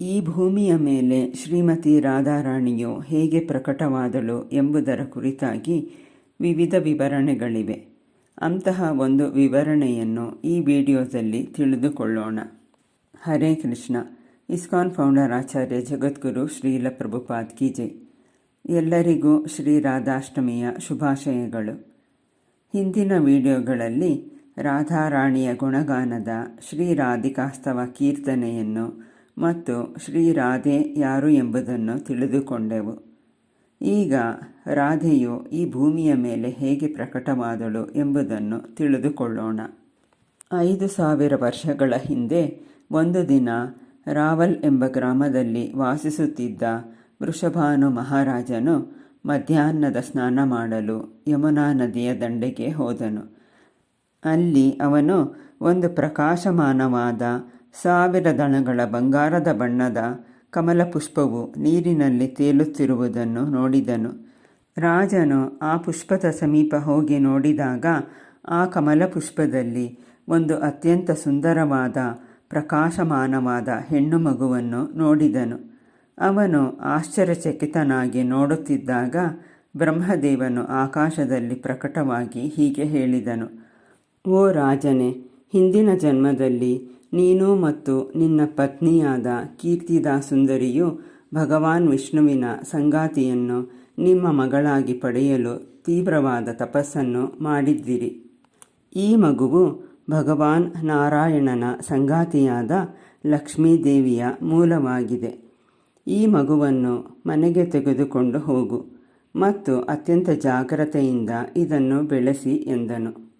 ಈ ಭೂಮಿಯ ಮೇಲೆ ಶ್ರೀಮತಿ ರಾಧಾರಾಣಿಯು ಹೇಗೆ ಪ್ರಕಟವಾದಳು ಎಂಬುದರ ಕುರಿತಾಗಿ ವಿವಿಧ ವಿವರಣೆಗಳಿವೆ. ಅಂತಹ ಒಂದು ವಿವರಣೆಯನ್ನು ಈ ವಿಡಿಯೋದಲ್ಲಿ ತಿಳಿದುಕೊಳ್ಳೋಣ. ಹರೇ ಕೃಷ್ಣ. ಇಸ್ಕಾನ್ ಫೌಂಡರ್ ಆಚಾರ್ಯ ಜಗದ್ಗುರು ಶ್ರೀಲ ಪ್ರಭುಪಾದ್ ಕೀಜೆ ಎಲ್ಲರಿಗೂ ಶ್ರೀ ರಾಧಾಷ್ಟಮಿಯ ಶುಭಾಶಯಗಳು. ಹಿಂದಿನ ವಿಡಿಯೋಗಳಲ್ಲಿ ರಾಧಾರಾಣಿಯ ಗುಣಗಾನದ ಶ್ರೀ ರಾಧಿಕಾಸ್ತವ ಕೀರ್ತನೆಯನ್ನು ಮತ್ತು ಶ್ರೀ ರಾಧೆ ಯಾರು ಎಂಬುದನ್ನು ತಿಳಿದುಕೊಂಡೆವು. ಈಗ ರಾಧೆಯು ಈ ಭೂಮಿಯ ಮೇಲೆ ಹೇಗೆ ಪ್ರಕಟವಾದಳು ಎಂಬುದನ್ನು ತಿಳಿದುಕೊಳ್ಳೋಣ. ಐದು ಸಾವಿರ ವರ್ಷಗಳ ಹಿಂದೆ ಒಂದು ದಿನ ರಾವಲ್ ಎಂಬ ಗ್ರಾಮದಲ್ಲಿ ವಾಸಿಸುತ್ತಿದ್ದ ವೃಷಭಾನು ಮಹಾರಾಜನು ಮಧ್ಯಾಹ್ನದ ಸ್ನಾನ ಮಾಡಲು ಯಮುನಾ ನದಿಯ ದಂಡೆಗೆ ಹೋದನು. ಅಲ್ಲಿ ಅವನು ಒಂದು ಪ್ರಕಾಶಮಾನವಾದ ಸಾವಿರ ದಣಗಳ ಬಂಗಾರದ ಬಣ್ಣದ ಕಮಲ ಪುಷ್ಪವು ನೀರಿನಲ್ಲಿ ತೇಲುತ್ತಿರುವುದನ್ನು ನೋಡಿದನು. ರಾಜನು ಆ ಪುಷ್ಪದ ಸಮೀಪ ಹೋಗಿ ನೋಡಿದಾಗ ಆ ಕಮಲ ಪುಷ್ಪದಲ್ಲಿ ಒಂದು ಅತ್ಯಂತ ಸುಂದರವಾದ, ಪ್ರಕಾಶಮಾನವಾದ ಹೆಣ್ಣು ಮಗುವನ್ನು ನೋಡಿದನು. ಅವನು ಆಶ್ಚರ್ಯಚಕಿತನಾಗಿ ನೋಡುತ್ತಿದ್ದಾಗ ಬ್ರಹ್ಮದೇವನು ಆಕಾಶದಲ್ಲಿ ಪ್ರಕಟವಾಗಿ ಹೀಗೆ ಹೇಳಿದನು. ಓ ರಾಜನೇ, ಹಿಂದಿನ ಜನ್ಮದಲ್ಲಿ ನೀನು ಮತ್ತು ನಿನ್ನ ಪತ್ನಿಯಾದ ಕೀರ್ತಿದ ಸುಂದರಿಯು ಭಗವಾನ್ ವಿಷ್ಣುವಿನ ಸಂಗಾತಿಯನ್ನು ನಿಮ್ಮ ಮಗಳಾಗಿ ಪಡೆಯಲು ತೀವ್ರವಾದ ತಪಸ್ಸನ್ನು ಮಾಡಿದ್ದಿರಿ. ಈ ಮಗುವು ಭಗವಾನ್ ನಾರಾಯಣನ ಸಂಗಾತಿಯಾದ ಲಕ್ಷ್ಮೀದೇವಿಯ ಮೂಲವಾಗಿದೆ. ಈ ಮಗುವನ್ನು ಮನೆಗೆ ತೆಗೆದುಕೊಂಡು ಹೋಗು ಮತ್ತು ಅತ್ಯಂತ ಜಾಗ್ರತೆಯಿಂದ ಇದನ್ನು ಬೆಳೆಸಿ ಎಂದನು.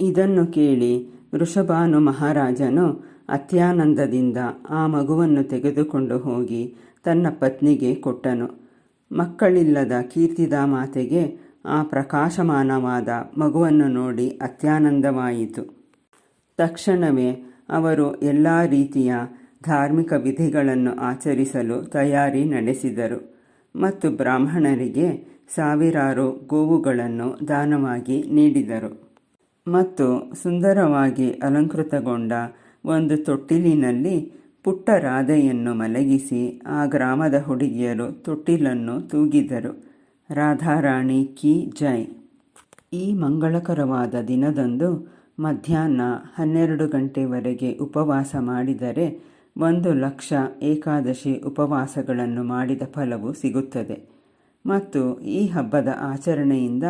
ಇದನ್ನು ಕೇಳಿ ವೃಷಭಾನು ಮಹಾರಾಜನು ಅತ್ಯಾನಂದದಿಂದ ಆ ಮಗುವನ್ನು ತೆಗೆದುಕೊಂಡು ಹೋಗಿ ತನ್ನ ಪತ್ನಿಗೆ ಕೊಟ್ಟನು. ಮಕ್ಕಳಿಲ್ಲದ ಕೀರ್ತಿದ ಮಾತೆಗೆ ಆ ಪ್ರಕಾಶಮಾನವಾದ ಮಗುವನ್ನು ನೋಡಿ ಅತ್ಯಾನಂದವಾಯಿತು. ತಕ್ಷಣವೇ ಅವರು ಎಲ್ಲ ರೀತಿಯ ಧಾರ್ಮಿಕ ವಿಧಿಗಳನ್ನು ಆಚರಿಸಲು ತಯಾರಿ ನಡೆಸಿದರು ಮತ್ತು ಬ್ರಾಹ್ಮಣರಿಗೆ ಸಾವಿರಾರು ಗೋವುಗಳನ್ನು ದಾನವಾಗಿ ನೀಡಿದರು. ಮತ್ತು ಸುಂದರವಾಗಿ ಅಲಂಕೃತಗೊಂಡ ಒಂದು ತೊಟ್ಟಿಲಿನಲ್ಲಿ ಪುಟ್ಟ ರಾಧೆಯನ್ನು ಮಲಗಿಸಿ ಆ ಗ್ರಾಮದ ಹುಡುಗಿಯರು ತೊಟ್ಟಿಲನ್ನು ತೂಗಿದರು. ರಾಧಾರಾಣಿ ಕಿ ಜೈ. ಈ ಮಂಗಳಕರವಾದ ದಿನದಂದು ಮಧ್ಯಾಹ್ನ ಹನ್ನೆರಡು ಗಂಟೆವರೆಗೆ ಉಪವಾಸ ಮಾಡಿದರೆ ಒಂದು ಲಕ್ಷ ಏಕಾದಶಿ ಉಪವಾಸಗಳನ್ನು ಮಾಡಿದ ಫಲವು ಸಿಗುತ್ತದೆ. ಮತ್ತು ಈ ಹಬ್ಬದ ಆಚರಣೆಯಿಂದ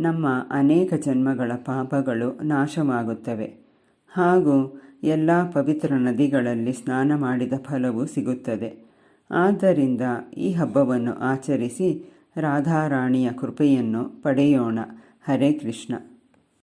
ನಮ್ಮ ಅನೇಕ ಜನ್ಮಗಳ ಪಾಪಗಳು ನಾಶವಾಗುತ್ತವೆ. ಹಾಗೂ ಎಲ್ಲ ಪವಿತ್ರ ನದಿಗಳಲ್ಲಿ ಸ್ನಾನ ಮಾಡಿದ ಫಲವು ಸಿಗುತ್ತದೆ. ಆದ್ದರಿಂದ ಈ ಹಬ್ಬವನ್ನು ಆಚರಿಸಿ ರಾಧಾರಾಣಿಯ ಕೃಪೆಯನ್ನು ಪಡೆಯೋಣ. ಹರೇ ಕೃಷ್ಣ.